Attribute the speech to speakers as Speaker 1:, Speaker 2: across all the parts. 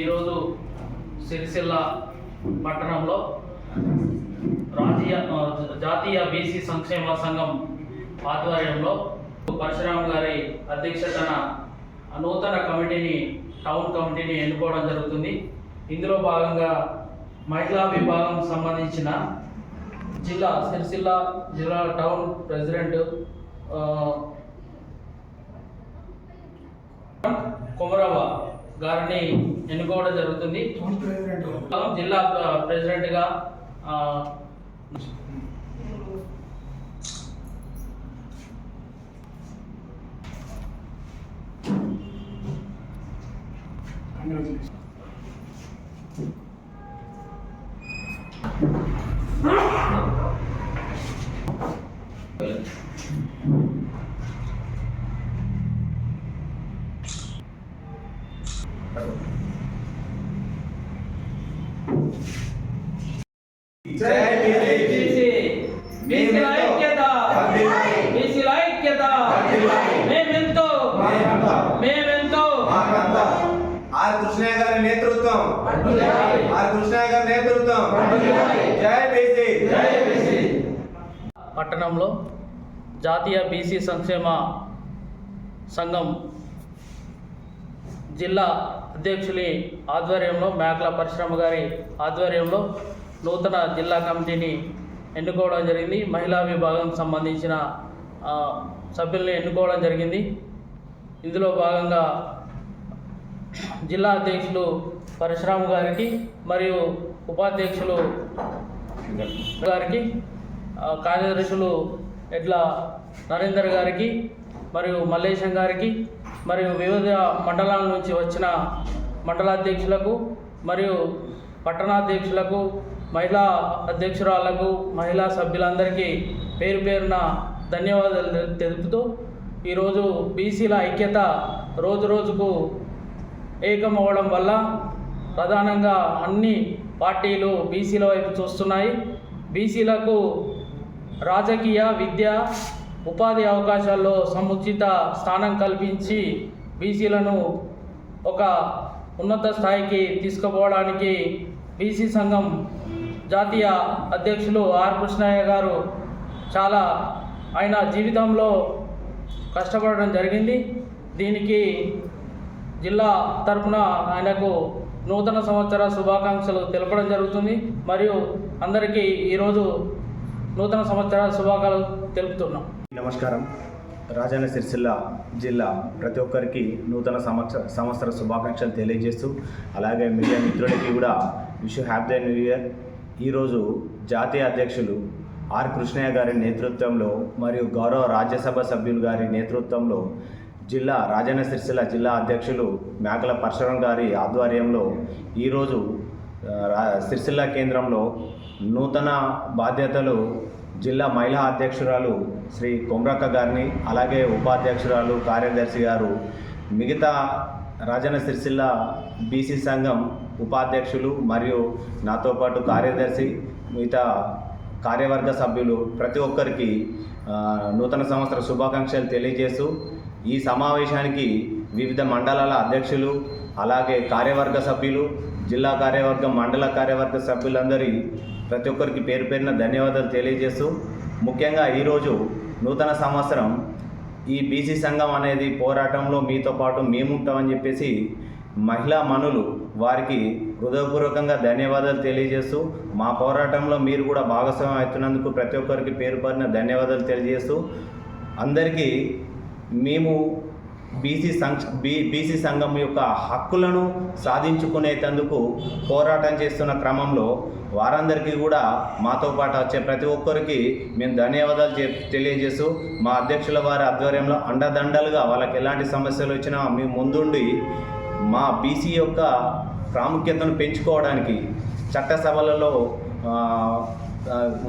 Speaker 1: ఈరోజు సిరిసిల్ల పట్టణంలో రాజీయ జాతీయ బీసీ సంక్షేమ సంఘం ఆధ్వర్యంలో పరశురామ్ గారి అధ్యక్షతన నూతన కమిటీని టౌన్ కమిటీని ఎన్నుకోవడం జరుగుతుంది. ఇందులో భాగంగా మహిళా విభాగం సంబంధించిన జిల్లా సిరిసిల్ల జిల్లా టౌన్ ప్రెసిడెంట్ కొమరవ గారిని ఎన్నుకోవడం జరుగుతుంది. జిల్లా ప్రెసిడెంట్గా ఆ,
Speaker 2: జై బీసీ.
Speaker 1: బీసీ బీసీల ఐక్యత
Speaker 2: వర్ధిల్లాలి.
Speaker 1: బీసీల ఐక్యత
Speaker 2: వర్ధిల్లాలి.
Speaker 1: మేమెంతో
Speaker 2: మేమంతా. ఆర్ కృష్ణయ్య గారి నేతృత్వం. ఆర్ కృష్ణయ్య గారి నేతృత్వం.
Speaker 1: వర్ధిల్లాలి.
Speaker 2: జై బీసీ.
Speaker 1: పట్టణంలో జాతీయ బీసీ సంక్షేమ సంఘం జిల్లా అధ్యక్షులి ఆధ్వర్యంలో మేకల పరిశ్రమ గారి ఆధ్వర్యంలో నూతన జిల్లా కమిటీని ఎన్నుకోవడం జరిగింది. మహిళా విభాగం సంబంధించిన సభ్యుల్ని ఎన్నుకోవడం జరిగింది. ఇందులో భాగంగా జిల్లా అధ్యక్షులు పరశురాము గారికి మరియు ఉపాధ్యక్షులు గారికి కార్యదర్శులు ఎడ్ల నరేందర్ గారికి మరియు మల్లేశం గారికి మరియు వివిధ మండలాల నుంచి వచ్చిన మండలాధ్యక్షులకు మరియు పట్టణాధ్యక్షులకు మహిళా అధ్యక్షురాలకు మహిళా సభ్యులందరికీ పేరు పేరున ధన్యవాదాలు తెలుపుతూ ఈరోజు బీసీల ఐక్యత రోజు రోజుకు ఏకం అవ్వడం వల్ల ప్రధానంగా అన్ని పార్టీలు బీసీల వైపు చూస్తున్నాయి. బీసీలకు రాజకీయ విద్య ఉపాధి అవకాశాల్లో సముచిత స్థానం కల్పించి బీసీలను ఒక ఉన్నత స్థాయికి తీసుకుపోవడానికి బీసీ సంఘం జాతీయ అధ్యక్షులు ఆర్ కృష్ణయ్య గారు చాలా ఆయన జీవితంలో కష్టపడడం జరిగింది. దీనికి జిల్లా తరపున ఆయనకు నూతన సంవత్సర శుభాకాంక్షలు తెలపడం జరుగుతుంది. మరియు అందరికీ ఈరోజు నూతన సంవత్సర శుభాకాంక్షలు తెలుపుతున్నాం.
Speaker 3: నమస్కారం. రాజన్న సిరిసిల్ల జిల్లా ప్రతి ఒక్కరికి నూతన సంవత్సర సంవత్సర శుభాకాంక్షలు తెలియజేస్తూ అలాగే మీడియా మిత్రులకి కూడా విష్ హ్యాపీ న్యూ ఇయర్. ఈరోజు జాతీయ అధ్యక్షులు ఆర్ కృష్ణయ్య గారి నేతృత్వంలో మరియు గౌరవ రాజ్యసభ సభ్యులు గారి నేతృత్వంలో జిల్లా రాజన్న సిరిసిల్ల జిల్లా అధ్యక్షులు మేకల పరశురం గారి ఆధ్వర్యంలో ఈరోజు రా- సిరిసిల్ల కేంద్రంలో నూతన బాధ్యతలు జిల్లా మహిళా అధ్యక్షురాలు శ్రీ కొమ్రక్క గారిని అలాగే ఉపాధ్యక్షురాలు కార్యదర్శి గారు మిగతా రాజన్న సిరిసిల్ల బీసీ సంఘం ఉపాధ్యక్షులు మరియు నాతో పాటు కార్యదర్శి మిగతా కార్యవర్గ సభ్యులు ప్రతి ఒక్కరికి నూతన సంవత్సర శుభాకాంక్షలు తెలియజేస్తూ ఈ సమావేశానికి వివిధ మండలాల అధ్యక్షులు అలాగే కార్యవర్గ సభ్యులు జిల్లా కార్యవర్గం మండల కార్యవర్గ సభ్యులందరి ప్రతి ఒక్కరికి పేరు పేరున ధన్యవాదాలు తెలియజేస్తూ ముఖ్యంగా ఈరోజు నూతన సంవత్సరం ఈ బీసీ సంఘం అనేది పోరాటంలో మీతో పాటు మేముంటామని చెప్పేసి మహిళా మనులు వారికి హృదయపూర్వకంగా ధన్యవాదాలు తెలియజేస్తూ మా పోరాటంలో మీరు కూడా భాగస్వామ్యం అవుతున్నందుకు ప్రతి ఒక్కరికి పేరు పేరున ధన్యవాదాలు తెలియజేస్తూ అందరికీ మేము బీసీ సంక్ష బీ బీసీ సంఘం యొక్క హక్కులను సాధించుకునేటందుకు పోరాటం చేస్తున్న క్రమంలో వారందరికీ కూడా మాతో పాటు వచ్చే ప్రతి ఒక్కరికి మేము ధన్యవాదాలు తెలియజేస్తూ మా అధ్యక్షుల వారి ఆధ్వర్యంలో అండదండలుగా వాళ్ళకి ఎలాంటి సమస్యలు వచ్చినా మేము ముందుండి మా బీసీ యొక్క ప్రాముఖ్యతను పెంచుకోవడానికి చట్టసభలలో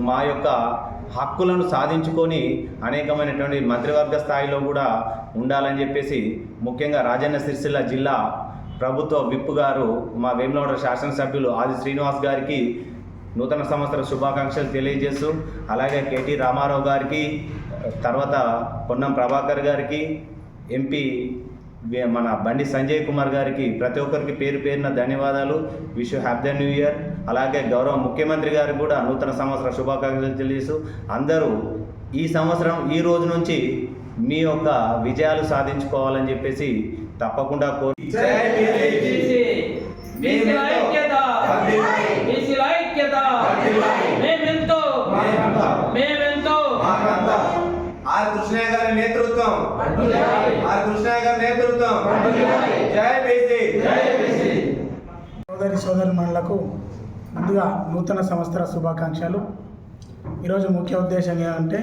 Speaker 3: మా యొక్క హక్కులను సాధించుకొని అనేకమైనటువంటి మంత్రివర్గ స్థాయిలో కూడా ఉండాలని చెప్పేసి ముఖ్యంగా రాజన్న సిరిసిల్ల జిల్లా ప్రభుత్వ విప్ గారు మా వేములవాడ శాసనసభ్యులు ఆది శ్రీనివాస్ గారికి నూతన సంవత్సర శుభాకాంక్షలు తెలియజేస్తూ అలాగే కేటీ రామారావు గారికి తర్వాత పొన్నం ప్రభాకర్ గారికి ఎంపీ మన బండి సంజయ్ కుమార్ గారికి ప్రతి ఒక్కరికి పేరు పేరున ధన్యవాదాలు. Wish happy the new year. అలాగే గౌరవ ముఖ్యమంత్రి గారికి కూడా నూతన సంవత్సర శుభాకాంక్షలు తెలియజేస్తూ అందరూ ఈ సంవత్సరం ఈ రోజు నుంచి మీ యొక్క విజయాలు సాధించుకోవాలని చెప్పేసి తప్పకుండా కోరి
Speaker 2: నేతృత్వం
Speaker 1: వర్ధిల్లాలి.
Speaker 2: ఆర్ కృష్ణయ్య గారి నేతృత్వం
Speaker 1: వర్ధిల్లాలి.
Speaker 2: జై బీసీ
Speaker 1: జై బీసీ
Speaker 4: సోదరి సోదరిమణులకు ముందుగా నూతన సంవత్సర శుభాకాంక్షలు ఈరోజు ముఖ్య ఉద్దేశం ఏమంటే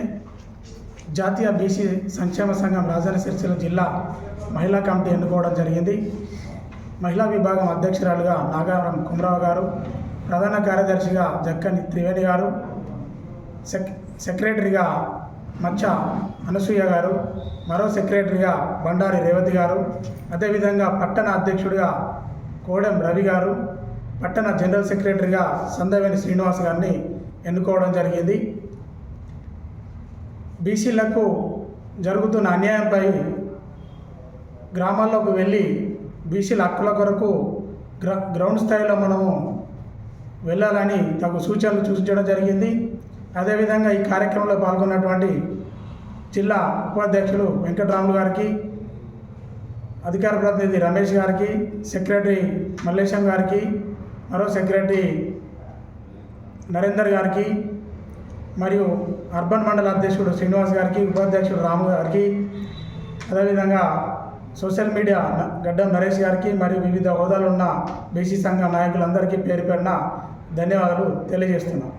Speaker 4: జాతీయ బీసీ సంక్షేమ సంఘం రాజన్న సిరిసిల్ల జిల్లా మహిళా కమిటీ ఎన్నుకోవడం జరిగింది మహిళా విభాగం అధ్యక్షురాలుగా నాగారం కుమరావు గారు ప్రధాన కార్యదర్శిగా జక్కని త్రివేణి గారు సెక్ సెక్రటరీగా మచ్చ అనసూయ గారు మరో సెక్రటరీగా బండారి రేవతి గారు అదేవిధంగా పట్టణ అధ్యక్షుడిగా కోడెం రవి గారు పట్టణ జనరల్ సెక్రటరీగా సందవేని శ్రీనివాస్ గారిని ఎన్నుకోవడం జరిగింది. బీసీలకు జరుగుతున్న అన్యాయంపై గ్రామాల్లోకి వెళ్ళి బీసీల హక్కుల కొరకు గ్ర గ్రౌండ్ స్థాయిలో మనము వెళ్ళాలని తగు సూచనలు సూచించడం జరిగింది. అదేవిధంగా ఈ కార్యక్రమంలో పాల్గొన్నటువంటి జిల్లా ఉపాధ్యక్షులు వెంకటరాములు గారికి అధికార ప్రతినిధి రమేష్ గారికి సెక్రటరీ మల్లేశం గారికి మరో సెక్రటరీ నరేందర్ గారికి మరియు అర్బన్ మండల అధ్యక్షుడు శ్రీనివాస్ గారికి ఉపాధ్యక్షుడు రాము గారికి అదేవిధంగా సోషల్ మీడియా గడ్డం నరేష్ గారికి మరియు వివిధ హోదాలున్న బీసీ సంఘ నాయకులందరికీ పేరు పేరున ధన్యవాదాలు తెలియజేస్తున్నాం.